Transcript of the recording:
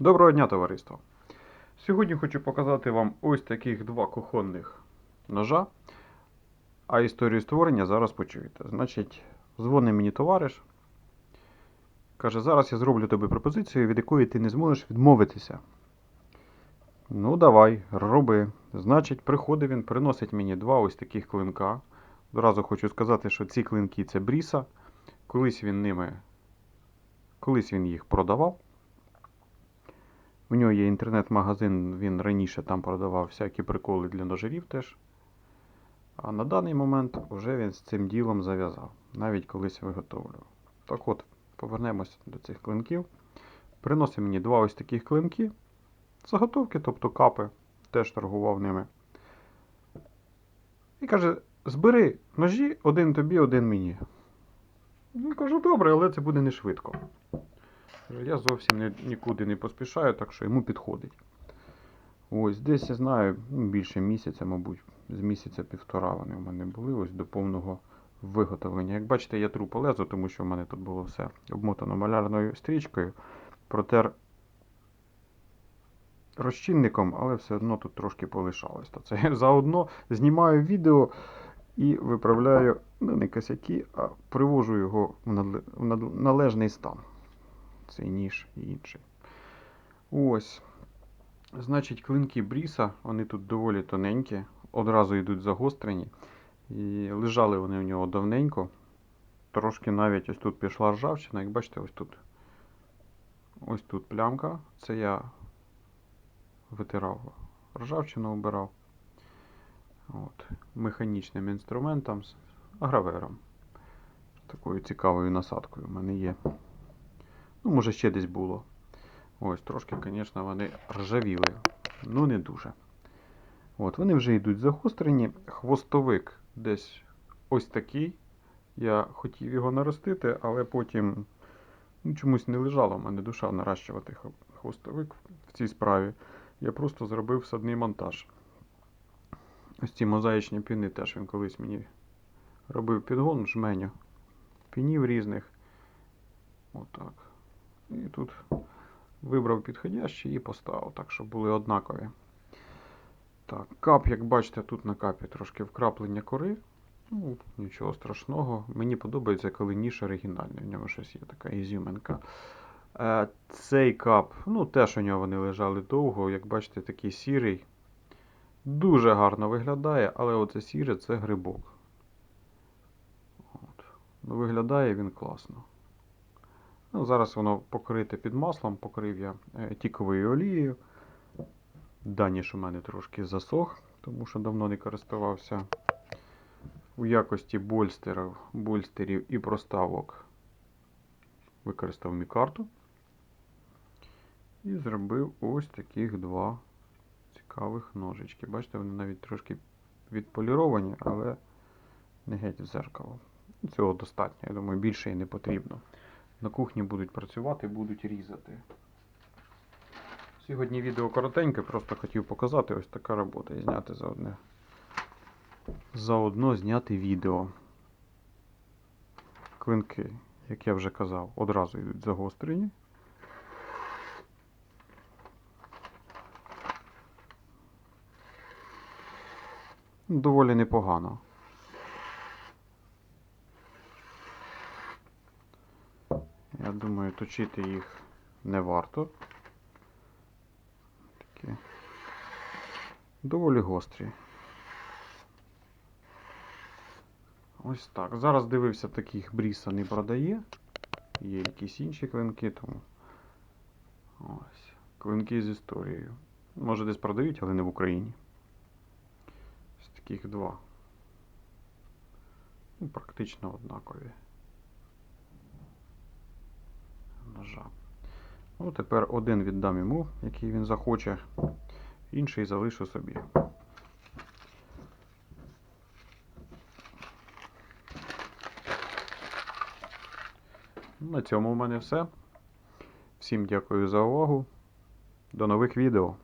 Доброго дня, товариство! Сьогодні хочу показати вам ось таких два кухонних ножа. А історію створення зараз почуєте. Значить, дзвонить мені товариш. Каже, зараз я зроблю тобі пропозицію, від якої ти не зможеш відмовитися. Ну, давай, роби. Значить, приходить він, приносить мені два ось таких клинка. Одразу хочу сказати, що ці клинки це бріса. Колись він ними, колись він їх продавав. У нього є інтернет-магазин, він раніше там продавав всякі приколи для ножерів теж. А на даний момент вже він з цим ділом зав'язав. Навіть колись виготовлював. Так от, повернемось до цих клинків. Приносить мені два ось таких клинки. Заготовки, тобто капи, теж торгував ними. І каже: збери ножі, один тобі, один мені. Ну, кажу, добре, але це буде не швидко. Я зовсім не, нікуди не поспішаю, так що йому підходить. Ось десь я знаю, ну, більше місяця, мабуть, з місяця півтора вони в мене були ось до повного виготовлення. Як бачите, я тру лезу, тому що в мене тут було все обмотано малярною стрічкою, протер розчинником, але все одно тут трошки полишалось. То це я заодно знімаю відео і виправляю ну, не косяки, а привожу його в належний стан цей ніж і інший. Ось. Значить, клинки бріса, вони тут доволі тоненькі, одразу йдуть загострені. І лежали вони у нього давненько. Трошки навіть ось тут пішла ржавчина, як бачите, ось тут. Ось тут плямка. Це я витирав ржавчину обирав. От. Механічним інструментом з гравером. Такою цікавою насадкою в мене є. Ну, може, ще десь було. Ось, трошки, звісно, вони ржавіли. Ну, не дуже. От, вони вже йдуть загострені. Хвостовик десь ось такий. Я хотів його наростити, але потім ну, чомусь не лежала в мене душа наращувати хвостовик в цій справі. Я просто зробив садний монтаж. Ось ці мозаїчні піни теж він колись мені робив підгон жменю пінів різних. Отак. І тут вибрав підходящі і поставив, так, щоб були однакові. Так, кап, як бачите, тут на капі трошки вкраплення кори. Ну, нічого страшного. Мені подобається, коли ніж оригінальний. В ньому щось є така ізюминка. Е, цей кап, ну теж у нього вони лежали довго. Як бачите, такий сірий. Дуже гарно виглядає, але оце сіре це грибок. От. Ну, виглядає він класно. Ну, зараз воно покрите під маслом, покрив я е, тіковою олією. Даніш у мене трошки засох, тому що давно не користувався у якості больстерів, больстерів і проставок. Використав мікарту. І зробив ось таких два цікавих ножички. Бачите, вони навіть трошки відполіровані, але не геть в зеркало. Цього достатньо. Я думаю, більше і не потрібно на кухні будуть працювати, будуть різати. Сьогодні відео коротеньке, просто хотів показати ось така робота і зняти заодне. Заодно зняти відео. Клинки, як я вже казав, одразу йдуть загострені. Доволі непогано. Я думаю, точити їх не варто. Такі доволі гострі. Ось так. Зараз дивився, таких бріса не продає. Є якісь інші клинки, тому. Ось. Клинки з історією. Може десь продають, але не в Україні. Ось таких два. Ну, практично однакові. Ножа. Ну, тепер один віддам йому, який він захоче, інший залишу собі. На цьому в мене все. Всім дякую за увагу. До нових відео.